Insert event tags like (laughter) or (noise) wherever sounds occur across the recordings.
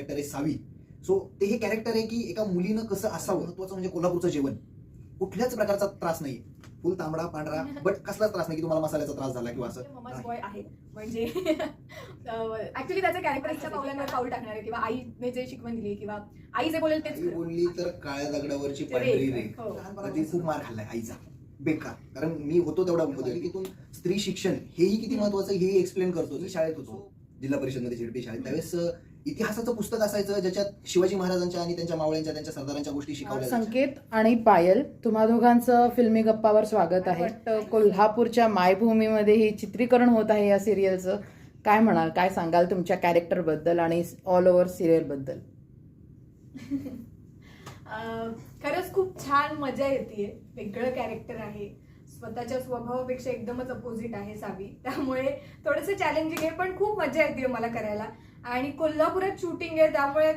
Character आहे सावी so ते हे कॅरेक्टर आहे की एका मुलीनं कसं असावं महत्वाचं म्हणजे कोल्हापूरचं जेवण. कुठल्याच प्रकारचा त्रास नाही. फुल तांबडा पांढरा बट कसलाच त्रास नाही की तुम्हाला मसाल्याचा त्रास झाला किंवा असं. आहे म्हणजे ऍक्च्युली त्याचं कॅरेक्टरच्या पावलांवर पाऊल टाकणार आहे. किंवा आईने जे शिकवण दिली किंवा आई जे बोलेल तेच. बोलली तर काळ्या दगडावरची ते पांढरी. रेख. हो. खूप मार खाल्लाय आईचा. बेकार. कारण मी होतो तेवढा मुदलिकीतून स्त्री शिक्षण हेही किती महत्वाचं हेही एक्सप्लेन करतो. शाळेत होतो. जिल्हा परिषदमध्ये झेडपी शाळेत. त्यावेळेस इतिहासाचं पुस्तक असायचं ज्याच्यात शिवाजी महाराजांच्या आणि त्यांच्या मावळ्यांच्या त्यांच्या सरदारांच्या गोष्टी शिकवल्या जायच्या. संकेत आणि पायल तुम्हा दोघांचं फिल्मी गप्पावर स्वागत आहे. कोल्हापूरच्या मायभूमीमध्ये ही चित्रीकरण होत आहे या सिरियलचं. काय म्हणाल काय सांगाल तुमच्या कॅरेक्टरबद्दल आणि ऑल ओव्हर सिरियलबद्दल? (laughs) अं, खरंच खूप छान मजा येते वेगळं कॅरेक्टर आहे. स्वतःच्या स्वभावापेक्षा एकदमच अपोजिट आहे सावी. त्यामुळे थोडंसं चॅलेंजिंग आहे पण खूप मजा येते मला करायला. आणि कोल्हापुरात शूटिंग आहे त्यामुळे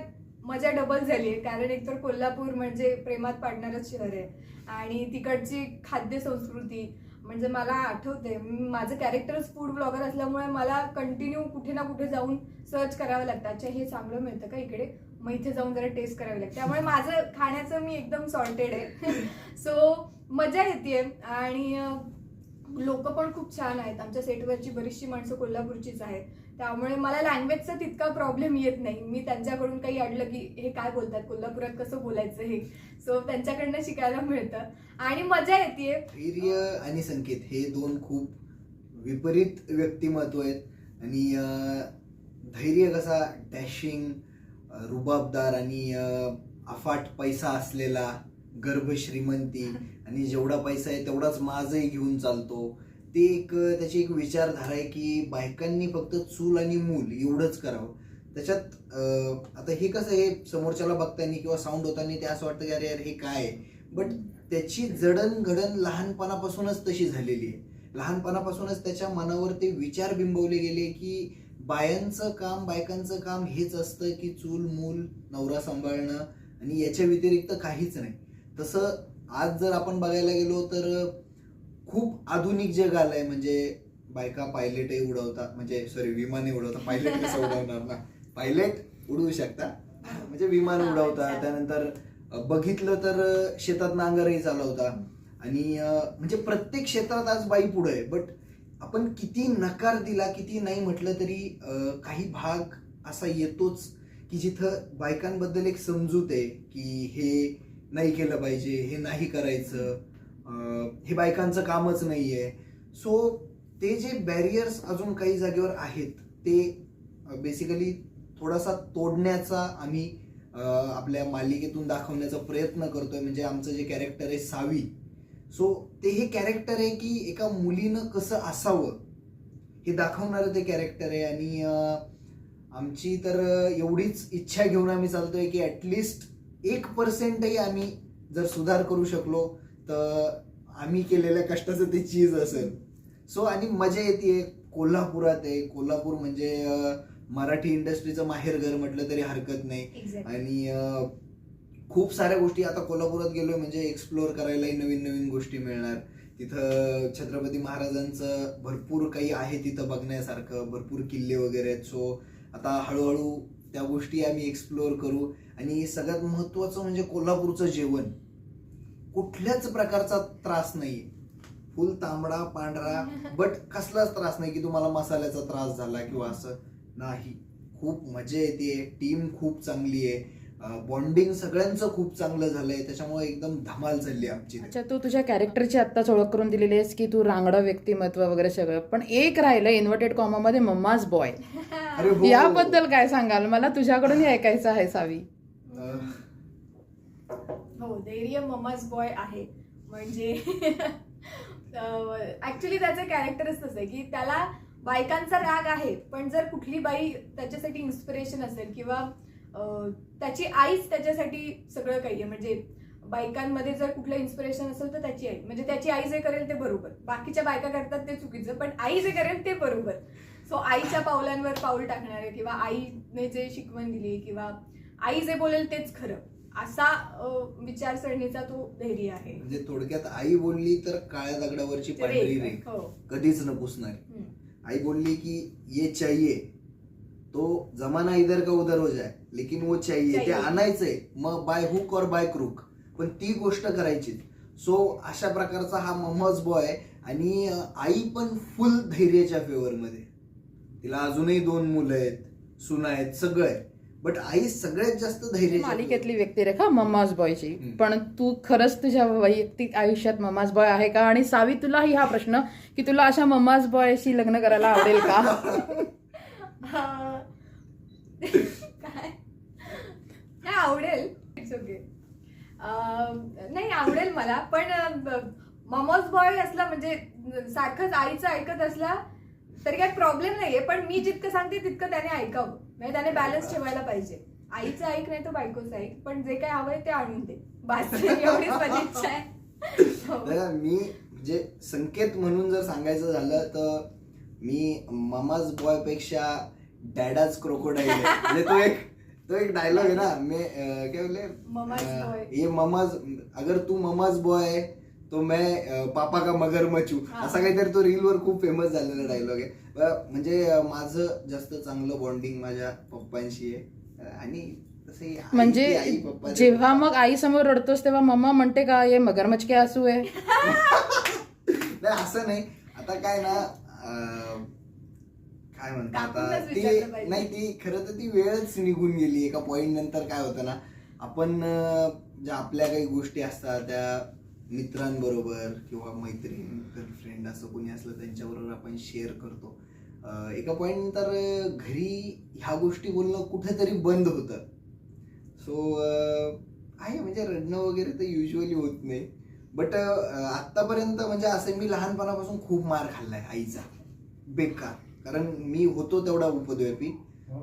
मजा डबल झाली आहे. कारण एकतर कोल्हापूर म्हणजे प्रेमात पाडणारं शहर आहे. आणि तिकडची खाद्य संस्कृती म्हणजे मला आठवते माझं कॅरेक्टरच फूड ब्लॉगर असल्यामुळे मला कंटिन्यू कुठे ना कुठे जाऊन सर्च करावं लागतं. अच्छा हे चांगलं मिळतं का इकडे? मग इथे जाऊन जरा टेस्ट करावी लागते. त्यामुळे माझं खाण्याचं मी एकदम सॉर्टेड आहे. (laughs) सो मजा येते आणि लोक पण खूप छान आहेत. आमच्या सेटवरची बरीचशी माणसं कोल्हापूरचीच आहेत. त्यामुळे मला लँग्वेजचा तितका प्रॉब्लेम येत नाही. मी त्यांच्याकडून काही अडलं की हे काय बोलतात? कोल्हापुरात कसं बोलायचं हे? सो त्यांच्याकडनं शिकायला मिळतं. आणि मजा येते धैर्य आणि संकेत हे दोन खूप विपरीत व्यक्तिमत्व आहेत. आणि धैर्य कसा? डॅशिंग रुबाबदार आणि अफाट पैसा असलेला गर्भ श्रीमंती आणि जेवढा पैसा आहे तेवढाच माझही घेऊन चालतो. ते एक त्याची एक विचारधारा आहे की बायकांनी फक्त चूल आणि मूल एवढंच करावं. त्याच्यात आता हे कसं आहे समोरच्याला बघताना किंवा साऊंड होताना ते असं वाटतं की अरे यार हे काय आहे? बट त्याची जडणघडण लहानपणापासूनच तशी झालेली आहे. लहानपणापासूनच त्याच्या मनावर ते विचार बिंबवले गेले की बायांचं काम बायकांचं काम हेच असतं की चूल मूल नवरा सांभाळणं आणि याच्या व्यतिरिक्त काहीच नाही. तसं आज जर आपण बघायला गेलो तर खूप आधुनिक जग आलंय. म्हणजे बायका पायलटही उडवतात. म्हणजे सॉरी विमाने उडवतात. पायलट कसं (laughs) उडवणार ना? पायलट उडवू शकता. म्हणजे विमान उडवतात. त्यानंतर बघितलं तर शेतात नांगरही चालवता. आणि म्हणजे प्रत्येक क्षेत्रात आज बाई पुढे आहे. बट आपण किती नकार दिला किती नाही म्हटलं तरी काही भाग असा येतोच की जिथं बायकांबद्दल एक समजूत आहे की हे नाही केलं पाहिजे हे नाही करायचं हे बायकांचं कामच नाही आहे सो ते जे बॅरियर्स अजून काही जागेवर आहेत ते बेसिकली थोडासा तोडण्याचा आम्ही आपल्या मालिकेतून दाखवण्याचा प्रयत्न करतोय म्हणजे आमचं जे कॅरेक्टर आहे सावी. सो ते हे कॅरेक्टर आहे की एका मुलीनं कसं असावं? हे दाखवणारं ते कॅरेक्टर आहे आणि आमची तर एवढीच इच्छा घेऊन आम्ही चालतोय की ॲटलिस्ट एक पर्सेंटही आम्ही जर सुधार करू शकलो तर आम्ही केलेल्या कष्टाचं ते चीज असेल. सो आणि मजा येते. कोल्हापुरात आहे. कोल्हापूर म्हणजे मराठी इंडस्ट्रीचं माहेरघर म्हटलं तरी हरकत नाही. आणि खूप साऱ्या गोष्टी आता कोल्हापुरात गेलोय म्हणजे एक्सप्लोअर करायलाही नवीन नवीन गोष्टी मिळणार. तिथं छत्रपती महाराजांचं भरपूर काही आहे तिथं बघण्यासारखं. भरपूर किल्ले वगैरे आहेत. सो आता हळूहळू त्या गोष्टी आम्ही एक्सप्लोअर करू. आणि सगळ्यात महत्त्वाचं म्हणजे कोल्हापूरचं जेवण. कुठल्याच प्रकारचा त्रास नाही फुल तांबडा पांढरा (laughs) बट कसलाच त्रास नाही की तुम्हाला मसाल्याचा त्रास झाला किंवा असं. नाही. खूप मजा येते. टीम खूप चांगली आहे. बॉन्डिंग सगळ्यांचं खूप चांगलं झालंय. त्याच्यामुळे एकदम धमाल झाली आमची. अच्छा तू तुझ्या कॅरेक्टरची आत्ताच ओळख करून दिलेली आहेस की तू रांगडं व्यक्तिमत्व वगैरे सगळं. पण एक राहिलं इन्व्हर्टेड कॉमामध्ये मम्माज बॉय अरे. याबद्दल काय सांगाल? मला तुझ्याकडून ऐकायचं आहे सावी. हो धैर्य ममाज बॉय आहे. म्हणजे (laughs) ऍक्च्युली त्याचं कॅरेक्टरच तसं आहे की त्याला बायकांचा राग आहे पण जर कुठली बाई त्याच्यासाठी इन्स्पिरेशन असेल किंवा त्याची आईच त्याच्यासाठी सगळं काही आहे. म्हणजे बायकांमध्ये जर कुठलं इन्स्पिरेशन असेल तर त्याची आई. म्हणजे त्याची आई जे करेल ते बरोबर. बाकीच्या बायका करतात ते चुकीचं पण आई जे करेल ते बरोबर. सो आईच्या पावलांवर पाऊल टाकणारे किंवा आईने जे शिकवण दिली किंवा आई जे बोलेल तेच खरं. असा विचारसरणीचा तो धैर्य आहे. म्हणजे थोडक्यात आई बोलली तर काळ्या दगडावरची पांढरी रेख. हो. कधीच न पुसणार. आई बोलली की ये चाहिए. तो जमाना इधर का उधर हो जाए लेकिन वो चाहिए ते चाहिए. आणायचंय. मग बाय हुक और बाय क्रूक. पण ती गोष्ट करायची. सो अशा प्रकारचा हा ममज बॉय आणि आई पण फुल धैर्याच्या फेवर मध्ये. तिला अजूनही दोन मुलं आहेत सुना आहेत सगळं आहे. बट आई सगळ्यात जास्त धैर्य मालिकेतली व्यक्तिरेखा मम्माज बॉयची. पण तू खरंच तुझ्या वैयक्तिक आयुष्यात मम्माज बॉय आहे का? आणि सावी तुलाही हा प्रश्न की तुला अशा मम्माज बॉयशी लग्न करायला आवडेल का? (laughs) काय? नाही आवडेल. इट्स ओके नाही आवडेल मला पण ममोज बॉय असला म्हणजे सारखंच आईचं ऐकत असला तरी काही प्रॉब्लेम नाहीये पण मी जितकं सांगते तितकं त्याने ऐकावं. म्हणजे त्याने बॅलन्स ठेवायला पाहिजे. आईचं ऐक नाही तर बायकोचं ऐक पण जे काय हवंय ते आणून दे. बाकी एवढीच माझी इच्छा आहे. मी म्हणजे संकेत म्हणून जर सांगायचं झालं तर मी मामाज बॉयपेक्षा डॅडाज क्रोकोडाईल म्हणजे तो एक तो एक डायलॉग आहे ना. मी काय बोलले. ये ममाज अगर तू ममाज बॉय है तो मैं पापा का मगर मचू. हा. असा काहीतरी तो रील वर खूप फेमस झालेला डायलॉग आहे. म्हणजे माझं जास्त चांगलं बॉन्डिंग माझ्या पप्पांशी आहे. आणि म्हणजे जेव्हा. मग आई समोर रडतोस तेव्हा मम्मा म्हणते का ये मगरमच्छ के आसू आहे नाही असं नाही. आता काय ना अं, काय म्हणतात आता ती पाहिजे. नाही ती खरं तर ती वेळच निघून गेली एका पॉइंट नंतर काय होतं ना आपण अं, ज्या आपल्या काही गोष्टी असतात त्या मित्रांबरोबर किंवा मैत्रीण गर्लफ्रेंड असं कोणी असलं त्यांच्याबरोबर आपण शेअर करतो. अं, एका पॉइंट नंतर अं, घरी ह्या गोष्टी बोलणं कुठेतरी बंद होतं. सो आहे म्हणजे रडणं वगैरे तर युजली होत नाही. बट आतापर्यंत म्हणजे असं मी लहानपणापासून खूप मार खाल्लाय आईचा. बेकार. कारण मी होतो तेवढा उपद्व्यापी.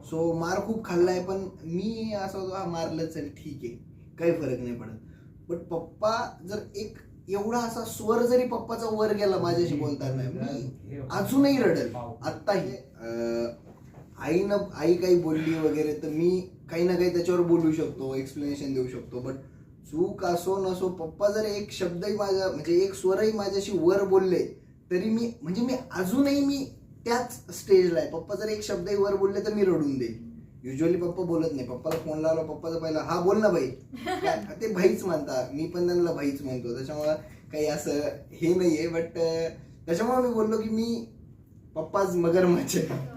सो मार खूप खाल्लाय पण मी असं होतो हा मारलं चल ठीक आहे. काही फरक नाही पडत. बट पप्पा जर एक एवढा असा स्वर जरी पप्पाचा वर गेला माझ्याशी बोलताना मी अजूनही रडेल. आत्ताही. आईनं आई काही बोलली वगैरे तर मी काही ना काही त्याच्यावर बोलू शकतो एक्सप्लेनेशन देऊ शकतो. बट चूक असो नसो पप्पा जर एक शब्दही माझ्या म्हणजे एक स्वरही माझ्याशी वर बोलले तरी मी म्हणजे मी अजूनही मी त्याच स्टेजला आहे. पप्पा जर एक शब्दही वर बोलले तर मी रडून देईल युजली पप्पा बोलत नाही. पप्पाला फोन लावला पप्पाचा पहिला हा बोल ना भाई ते भाईच म्हणतात. मी पण त्यांना भाईच म्हणतो. त्याच्यामुळं काही असं हे नाहीये. बट त्याच्यामुळे मी बोललो की मी पप्पाच मगरमच्छ आहे.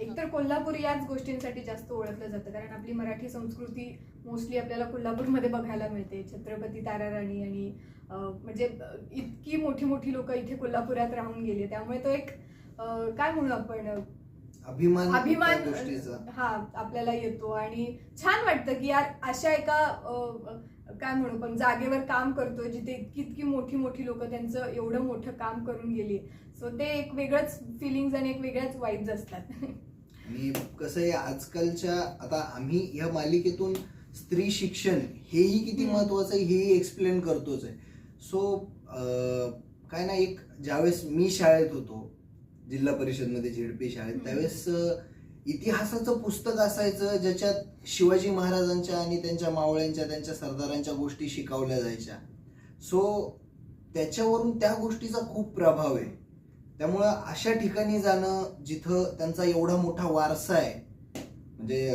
एकतर कोल्हापूर याच गोष्टींसाठी जास्त ओळखलं जातं. कारण आपली मराठी संस्कृती मोस्टली आपल्याला कोल्हापूरमध्ये बघायला मिळते. छत्रपती ताराराणी आणि म्हणजे इतकी मोठी मोठी लोक इथे कोल्हापुरात राहून गेली. त्यामुळे तो एक काय म्हणू आपण? अभिमान अभिमान हा आपल्याला येतो आणि छान वाटतं की यार अशा एका काय म्हणू पण जागेवर काम करतोय जिथे इतकी इतकी मोठी मोठी लोक त्यांचं एवढं मोठं काम करून गेली. सो ते एक वेगळंच फिलिंग्स आणि एक वेगळ्याच वाईब्स असतात. आणि कसं आहे आजकालच्या आता आम्ही ह्या मालिकेतून स्त्री शिक्षण हेही किती. महत्वाचं आहे हेही एक्सप्लेन करतोच आहे. सो काय ना एक ज्यावेळेस मी शाळेत होतो जिल्हा परिषदमध्ये झेडपी शाळेत. त्यावेळेस इतिहासाचं पुस्तक असायचं ज्याच्यात शिवाजी महाराजांच्या आणि त्यांच्या मावळ्यांच्या त्यांच्या सरदारांच्या गोष्टी शिकवल्या जायच्या. सो त्याच्यावरून त्या गोष्टीचा खूप प्रभाव आहे. त्यामुळं अशा ठिकाणी जाणं जिथं त्यांचा एवढा मोठा वारसा आहे म्हणजे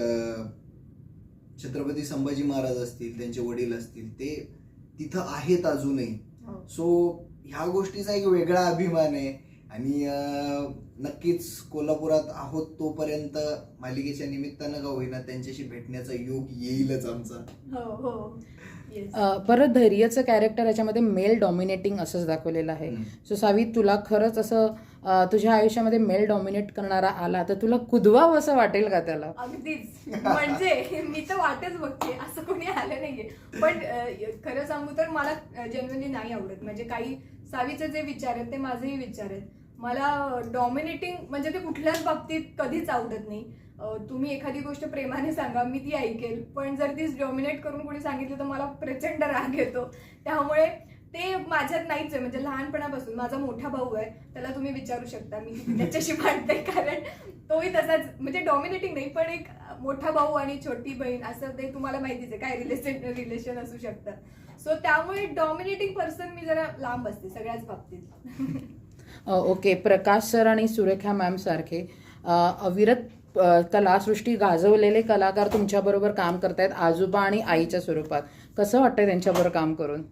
छत्रपती संभाजी महाराज असतील त्यांचे वडील असतील ते तिथं आहेत अजूनही. सो ह्या गोष्टीचा एक वेगळा अभिमान आहे. आणि नक्कीच कोल्हापुरात आहोत तोपर्यंत मालिकेच्या निमित्तानं का होईना त्यांच्याशी भेटण्याचा योग येईलच आमचा. हो हो. अ, परत धैर्यचं कॅरेक्टर याच्यामध्ये मेल डॉमिनेटिंग असंच दाखवलेलं आहे. हम्म. सो सावी तुला खरंच असं अ, तुझ्या आयुष्यामध्ये मेल डॉमिनेट करणारा आला तर तुला कुदवावं असं वाटेल का त्याला? अगदीच. म्हणजे मी तर वाटच बघते असं कोणी आलं नाहीये. पण अं, खरं सांगू तर मला जनरली नाही आवडत. म्हणजे काही सावीचे जे विचार आहेत ते माझेही विचार आहेत. मला डॉमिनेटिंग म्हणजे ते कुठल्याच बाबतीत कधीच आवडत नाही. तुम्ही एखादी गोष्ट प्रेमाने सांगा मी ती ऐकेल. पण जर तीच डॉमिनेट करून कोणी सांगितलं तर मला प्रचंड राग येतो. त्यामुळे ते माझ्यात नाहीच आहे. म्हणजे लहानपणापासून माझा मोठा भाऊ आहे त्याला तुम्ही विचारू शकता. मी त्याच्याशी मांडते कारण तोही तसाच म्हणजे डॉमिनेटिंग नाही पण एक मोठा भाऊ आणि छोटी बहीण असं ते तुम्हाला माहितीच आहे. काय रिलेशन रिलेशन असू शकतं. सो त्यामुळे डॉमिनेटिंग पर्सन मी जरा लांब असते सगळ्याच बाबतीत. (laughs) ओके प्रकाश सर आणि सुरेखा मॅम सारखे. अविरत कलासृष्टी गाजवलेले कलाकार तुमच्याबरोबर काम करतायत आजोबा आणि आईच्या स्वरूपात. कसं वाटतंय त्यांच्याबरोबर काम करून?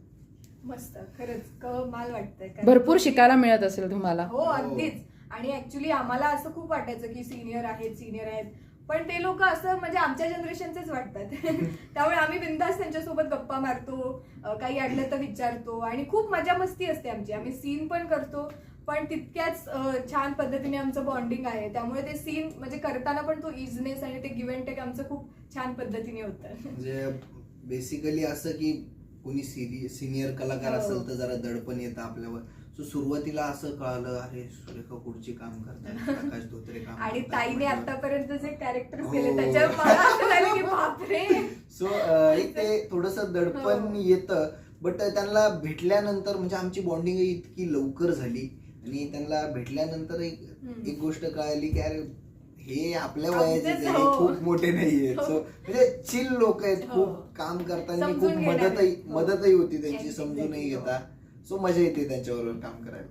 मस्त खरंच कमाल वाटतंय. कारण- भरपूर शिकायला मिळत असेल तुम्हाला. हो अगदीच. आणि ऍक्च्युली आम्हाला असं खूप वाटायचं की सिनियर आहेत सिनियर आहेत. पण ते लोक असं म्हणजे आमच्या जनरेशनचेच वाटतात. (laughs) त्यामुळे आम्ही बिंदास त्यांच्यासोबत गप्पा मारतो अं, काही अडलं तर विचारतो. आणि खूप मजा मस्ती असते आमची. आम्ही सीन पण करतो पण तितक्याच छान पद्धतीने आमचं बॉन्डिंग आहे त्यामुळे ते सीन म्हणजे करताना पण तो इझनेस आणि ते गिव्ह अँड टेक आमचं खूप छान पद्धतीने होतं म्हणजे बेसिकली असं की कोणी सिरि सिनियर कलाकार हो. असेल तर जरा दडपण येतं आपल्यावर सो सुरुवातीला असं कळालं अरे सुरेखा कुडची काम करतात प्रकाश धोत्रे काम (laughs) आणि. ताईने. आतापर्यंत जे कॅरेक्टर हो. केले त्याच्यावर (laughs) सो एक ते थोडस दडपण हो. येतं बट त्यांना भेटल्यानंतर म्हणजे आमची बॉन्डिंग इतकी लवकर झाली आणि त्यांना भेटल्यानंतर एक. एक गोष्ट कळाली की अरे हे आपल्या वयाचे हो. खूप मोठे नाहीये हो. सो म्हणजे चिल लोक आहेत हो. खूप काम करताना खूप. मदतही हो. मदतही होती त्यांची. समजूनही हो. घेता सो मजा येते त्यांच्याबरोबर काम करायला